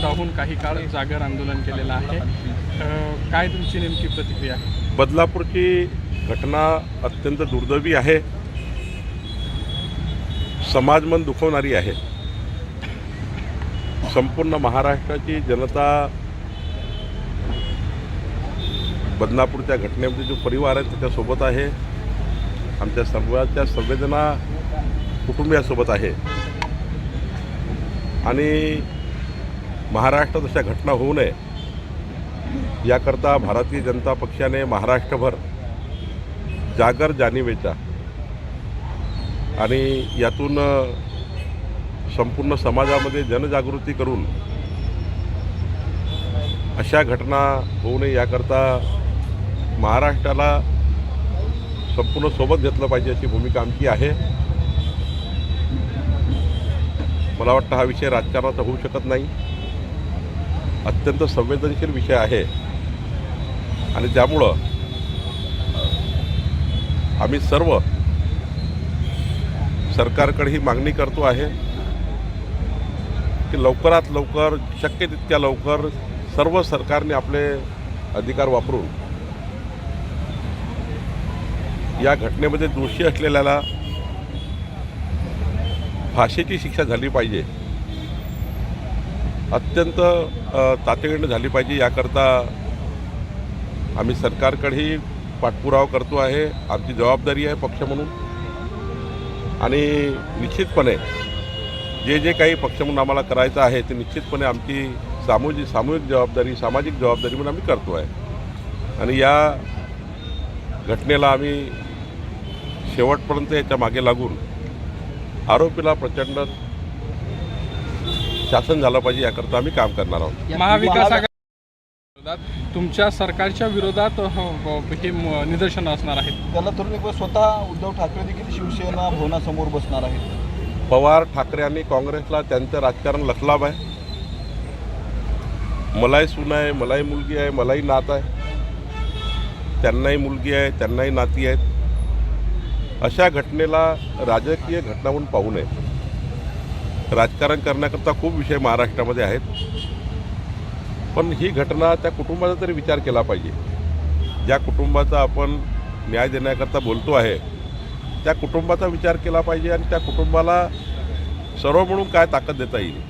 राहून काही काळ जागर आंदोलन केलेलं आहे. काय तुमची नेमकी प्रतिक्रिया आहे? बदलापूरची घटना अत्यंत दुर्दैवी आहे. समाजमन दुखवणारी आहे. संपूर्ण महाराष्ट्राची जनता बदनापूरच्या घटनेमध्ये जो परिवार आहे त्याच्यासोबत आहे. आमच्या सर्वांच्या संवेदना कुटुंबियासोबत आहे. आणि महाराष्ट्रात अशा घटना होऊ नये. याकरता भारतीय जनता पक्षाने महाराष्ट्रभर जागर जाणीवेचा आणि यातून संपूर्ण समाजामध्ये जनजागृती करून अशा घटना होऊ नये याकरता महाराष्ट्राला संपूर्ण सोबत घेतलं पाहिजे अशी भूमिका आमची आहे. मला वाटतं हा विषय राजकारणाचा होऊ शकत नाही. अत्यंत संवेदनशील विषय आहे. आणि त्यामुळं आम्ही सर्व सरकारकडे ही मागणी करतो आहे की लवकरात लवकर शक्य तितक्या लवकर सर्व सरकारने आपले अधिकार वापरून या घटनेमध्ये दोषी असलेल्याला फाशीची शिक्षा झाली पाहिजे. अत्यंत तातडीनं झाली पाहिजे याकरता आम्ही सरकारकडेही पाठपुरावा करतो आहे. आमची जबाबदारी आहे पक्ष म्हणून. आणि निश्चितपणे जे जे काही पक्ष म्हणून आम्हाला करायचं आहे ते निश्चितपणे आमची सामूहिक सामूहिक जबाबदारी सामाजिक जबाबदारी म्हणून आम्ही करतो आहे. आणि या घटनेला आम्ही शेवटपर्यंत याच्या मागे लागून आरोपीला प्रचंड शासन झालं पाहिजे याकरता आम्ही काम करणार आहोत. महाविकास आघाडी तुमच्या सरकारच्या विरोधात अ, हे म- निदर्शनं असणार आहेत. त्याला तरुण स्वतः उद्धव ठाकरे देखील शिवसेना भवनासमोर बसणार आहेत. पवार ठाकरे आणि काँग्रेसला त्यांचं राजकारण लखलाब आहे. मलाही सून आहे मलाही मुलगी आहे मलाही नात आहे. त्यांनाही मुलगी आहे त्यांनाही नाती आहेत. अशा घटनेला राजकीय घटना म्हणून पाहू नये. राजकारण करण्याकरता खूप विषय महाराष्ट्रामध्ये आहेत. पण ही घटना त्या कुटुंबाचा तरी विचार केला पाहिजे. ज्या कुटुंबाचा आपण न्याय देण्याकरता बोलतो आहे त्या कुटुंबाचा विचार केला पाहिजे आणि त्या कुटुंबाला सर्व म्हणून काय ताकद देता येईल?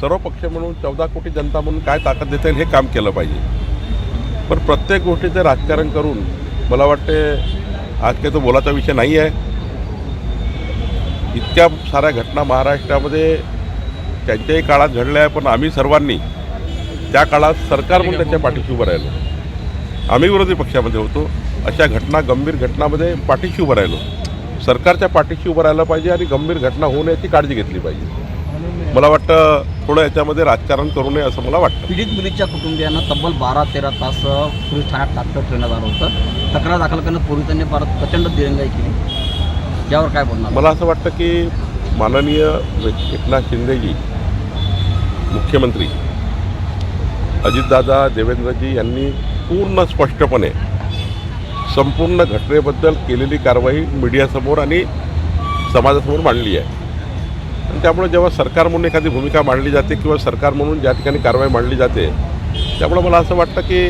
सर्व पक्ष म्हणून चौदा कोटी जनता म्हणून काय ताकद देता येईल हे काम केलं पाहिजे. पण प्रत्येक गोष्टीचं राजकारण करून मला वाटते आज काही तो बोलाचा विषय नाही आहे इतक्या साऱ्या घटना महाराष्ट्रामध्ये त्यांच्याही काळात घडल्या आहे पण आम्ही सर्वांनी त्या काळात सरकार म्हणून त्यांच्या पाठीशी उभं राहिलो. आम्ही विरोधी पक्षामध्ये होतो. अशा घटना गंभीर घटनामध्ये पाठीशी उभं राहिलो. सरकारच्या पाठीशी उभं राहिलं पाहिजे आणि गंभीर घटना होऊ नये याची काळजी घेतली पाहिजे. मला वाटतं थोडं याच्यामध्ये राजकारण करू नये असं मला वाटतं. पीडित मुलीच्या कुटुंबियांना तब्बल बारा तेरा तास पोलीस ठाण्यात तात्काळ ठेवण्यात आलं होतं. तक्रार दाखल करण्यात पोलिसांनी परत प्रचंड दिरंगाई केली. यावर काय बोलणार? मला असं वाटतं की माननीय एकनाथ शिंदेजी मुख्यमंत्री अजितदादा देवेंद्रजी यांनी पूर्ण स्पष्टपणे संपूर्ण घटनेबद्दल केलेली कारवाई मीडियासमोर आणि समाजासमोर मांडली आहे. आणि त्यामुळे जेव्हा सरकार म्हणून एखादी भूमिका मांडली जाते किंवा सरकार म्हणून ज्या ठिकाणी कारवाई मांडली जाते त्यामुळे मला असं वाटतं की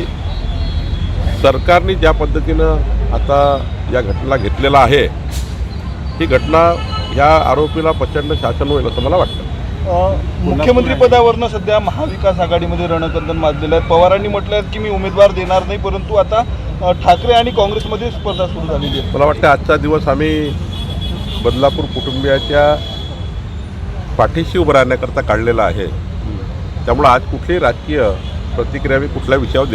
सरकारने ज्या पद्धतीनं आता या घटनेला घेतलेला आहे ही घटना ह्या आरोपीला प्रचंड शासन होईल असं मला वाटतं. मुख्यमंत्री पदावरनं सध्या महाविकास आघाडीमध्ये रणकंदन माजलेलं आहे. पवारांनी म्हटलं आहे की मी उमेदवार देणार नाही परंतु आता ठाकरे आणि काँग्रेसमध्ये स्पर्धा सुरू झालेली आहे. मला वाटतं आजचा दिवस आम्ही बदलापूर कुटुंबियाच्या पाठीशी उभं राहण्याकरता काढलेला आहे. त्यामुळं आज कुठलीही राजकीय प्रतिक्रिया मी कुठल्या विषयावर देत